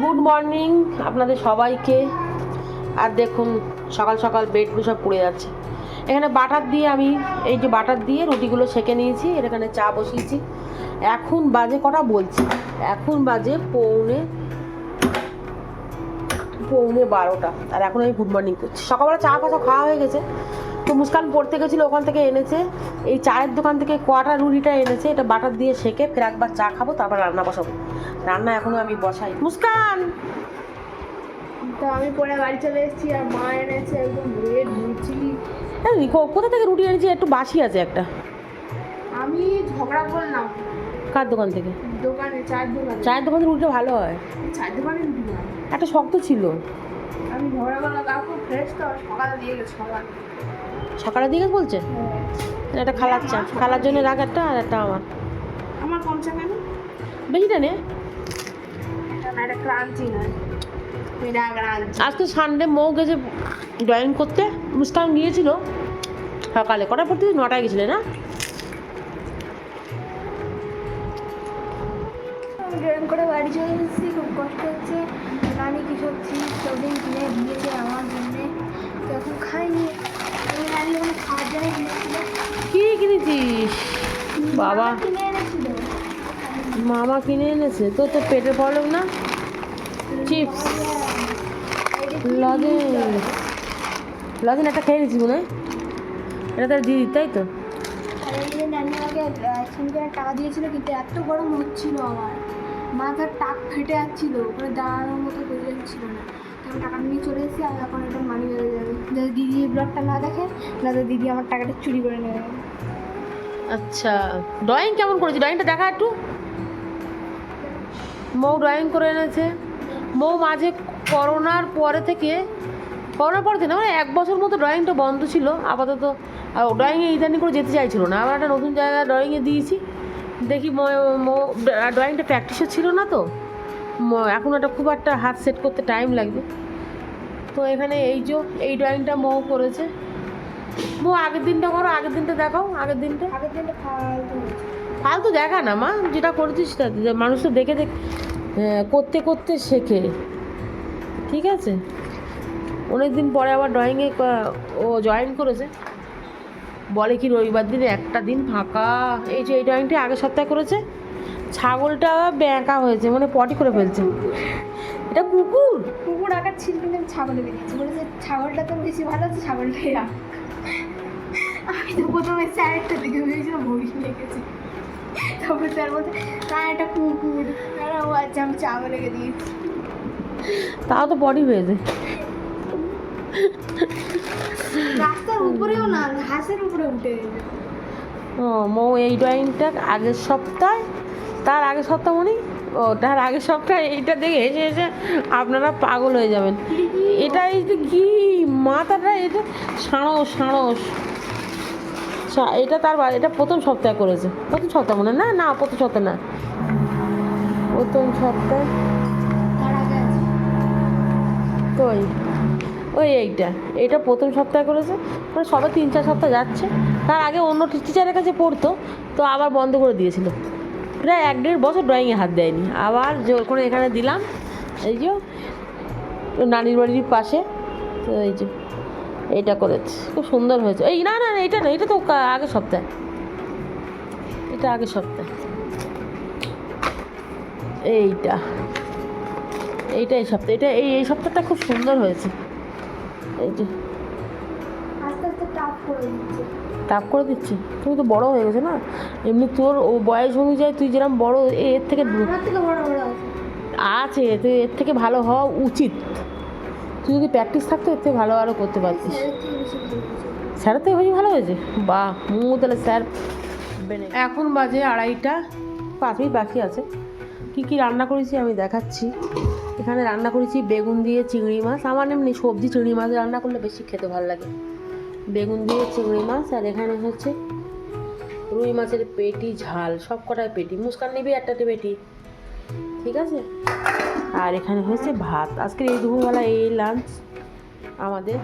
Good morning আপনাদের সবাইকে। আর দেখুন, সকাল সকাল বেডগুলো সব পড়ে যাচ্ছে। এখানে বাটার দিয়ে আমি, এই যে বাটার দিয়ে রুটিগুলো সেকে নিয়েছি, এর এখানে চা বসিয়েছি। এখন বাজে কটা বলছি? এখন বাজে পৌনে পৌনে বারোটা। আর এখন আমি গুড মর্নিং করছি। সকালবেলা চা ফাঁচা খাওয়া হয়ে গেছে। তো মুস্কান পড়তে গেছিল, ওখান থেকে এনেছে। এই চায়ের দোকান থেকে কটা রুটিটা এনেছে, এটা বাটার দিয়ে সেকে ফের একবার চা খাব, তারপর রান্না বসাবো। রান্না এখনও আমি বসাই মুস্কান! তো আমি পরে বাড়ি চলে এসেছি আর মা এনেছে একদম রেড লুচি এই কো- কোথা থেকে রুটি এনেছি? একটু বাসি আছে একটা। আমি ঝগড়া করলাম। কার দোকান থেকে? দোকানে চায়ের দোকানে। চায়ের দোকানে রুটিটা ভালো হয়। চায়ের দোকানে রুটি। একটা শক্ত ছিল। আমি ঝগড়া করলাম কাকু ফ্রেশ তো সকালে দিয়ে গেছে সকালে। সকালে দিকে বলছে? একটা খালার চা খালার জন্য রাখ একটা আর একটা আমার। আমার কম চা কেন বেশিটা নে এটা না এটা ক্রাঞ্চি নয় এটা ক্রাঞ্চি আজকে সানডে মৌ গেছে ড্রয়িং করতে। মুস্কান গিয়েছিল। সকালে। কটা পড়তে? নটায় গেছিলে না? ড্রয়িং করে বাড়ি চলে এসেছি। খুব কষ্ট হচ্ছে। নানি সবদিন কিনে দিয়েছে আমার জন্যে। এখন খাইনি আমি নানি খাওয়ার জন্য কি কিনেছিস? বাবা কিনে মামা কিনে এনেছে। তো তোর পেটে প্রবলেম না? চিপস লজেন। লজেন একটা খেয়ে নিয়েছি মনে হয়? এটা তার দিদি তাই তো? টাকা দিয়েছিল কিন্তু এত গরম হচ্ছিল আমার। মাথার টাক ফেটে যাচ্ছিল ওখানে দাঁড়ানোর মতো করে যাচ্ছিল না। তো আমি টাকা নিয়ে চলে এসেছি আর এখন এটা মানি বেড়ে যাবে। যদি দিদি ব্লগটা না দেখে না তো দিদি আমার টাকাটা চুরি করে নেবে। আচ্ছা ড্রয়িং কেমন করেছি? ড্রয়িংটা দেখা একটু। মৌ ড্রয়িং করে এনেছে। মৌ মাঝে করোনার পরে থেকে করোনার পরে থেকে মানে এক বছর মতো ড্রয়িংটা বন্ধ ছিল। আপাতত আর ড্রয়িংয়ে ইদানি করে যেতে চাইছিল না। আবার একটা নতুন জায়গায় ড্রয়িংয়ে দিয়েছি। দেখি মৌ ড্রয়িংটা প্র্যাকটিসও ছিল না তো। এখন একটা খুব একটা হাত সেট করতে টাইম লাগবে। তো এখানে এই যে এই ড্রয়িংটা মৌ করেছে। মৌ আগের দিনটা করো আগের দিনটা দেখাও আগের দিনটা। আগের দিনটা ফালতু। দেখা না মা। যেটা করেছিস মানুষ তো দেখে দেখ করতে করতে শেখে। ঠিক আছে? অনেক দিন পরে আবার ড্রয়িংয়ে ও জয়েন করেছে। বলে কি রবিবার দিনে একটা দিন ফাঁকা। এই যে এই ড্রয়িংটি আগের সপ্তাহে করেছে, ছাগলটা ব্যাঁকা হয়েছে মানে পটি করে ফেলছে। এটা কুকুর? কুকুর আঁকার ছিল কিন্তু আমি ছাগলে বেরিয়েছি বলেছে ছাগলটা তো বেশি ভালো আছে, ছাগলটাই আঁক আমি তো প্রথমে স্যারটা দেখে ভেবেছিলাম হরিণ লেগেছে। তারপর স্যার বলছে না এটা কুকুর আর ও আচ্ছা আমি ছাগলেকে দিয়েছি। তাও তো পটি হয়েছে রাস্তার উপরেও না ঘাসের উপরে উঠে ও মৌ এই ড্রয়িংটা আগের সপ্তাহে তার আগের সপ্তাহ মনে ও তার আগের সপ্তাহে এইটা দেখে এসে এসে আপনারা পাগল হয়ে যাবেন। এটা এই যে কি মাথাটা এটা সাঁড়স সাঁড়স এটা তার এটা প্রথম সপ্তাহে করেছে। প্রথম সপ্তাহ মনে? না না, প্রথম সপ্তাহে না। প্রথম সপ্তাহে ওই এইটা। এইটা প্রথম সপ্তাহে করেছে। মানে সবে তিন, চার সপ্তাহ যাচ্ছে। তার আগে অন্য টিচারের কাছে পড়তো, তো আবার বন্ধ করে দিয়েছিল। প্রায় এক দেড় বছর ড্রয়িংয়ে হাত দেয়নি। আবার জোর করে এখানে দিলাম, এই যে নানির বাড়ির পাশে, তো এই যে এইটা করেছে। খুব সুন্দর হয়েছে। এই না না না, এটা না এটা তো আগের সপ্তাহে। এটা আগের সপ্তাহে। এইটা। এইটা এই সপ্তাহে। এটা এই এই সপ্তাহটা খুব সুন্দর হয়েছে। এই যে। আস্তে আস্তে টাফ করে দিচ্ছে। করে দিচ্ছি। তুমি তো বড় হয়ে গেছে না? এমনি তোর ও বয়স অনুযায়ী তুই যেরকম বড় এর থেকে আছে তুই এর থেকে ভালো হওয়া উচিত। তুই যদি প্র্যাকটিস থাকতো এর থেকে ভালো আরও করতে পারতিস। স্যারের থেকে বেশি ভালো হয়েছে। বাহ মু তাহলে স্যার এখন বাজে আড়াইটা পাঁচ মিনিট বাকি আছে। কী কী রান্না করেছি আমি দেখাচ্ছি। এখানে রান্না করেছি বেগুন দিয়ে চিংড়ি মাছ। আমার এমনি সবজি চিংড়ি মাছ রান্না করলে বেশি খেতে ভালো লাগে। বেগুন দিয়ে চিংড়ি মাছ আর এখানে হচ্ছে রুই মাছের পেটি ঝাল সব কটায় পেটি। মুস্কান নিবি একটা পেটি। ঠিক আছে? আর এখানে হয়েছে ভাত। আজকের এই দুপুরবেলা এই লাঞ্চ আমাদের।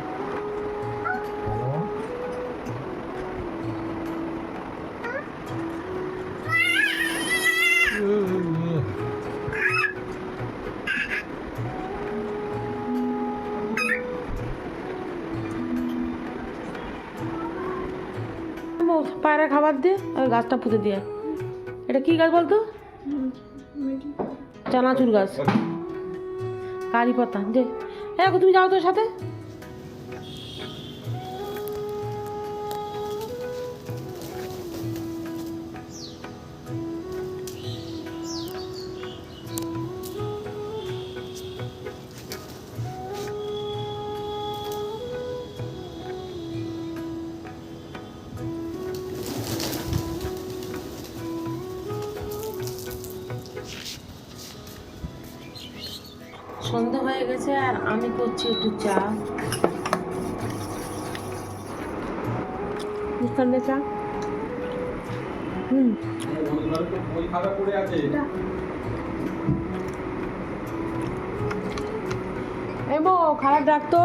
পায়রা খাবার দিয়ে আর গাছটা পুঁতে দিয়ে এটা কি গাছ বলতো? চানাচুর গাছ। আচ্ছা। কারি পাতা। যে হ্যাঁ তুমি যাও তোর সাথে। সন্ধ্যা হয়ে গেছে আর আমি করছি একটু চা। দে চা? এবো খারাপ ডাকতো?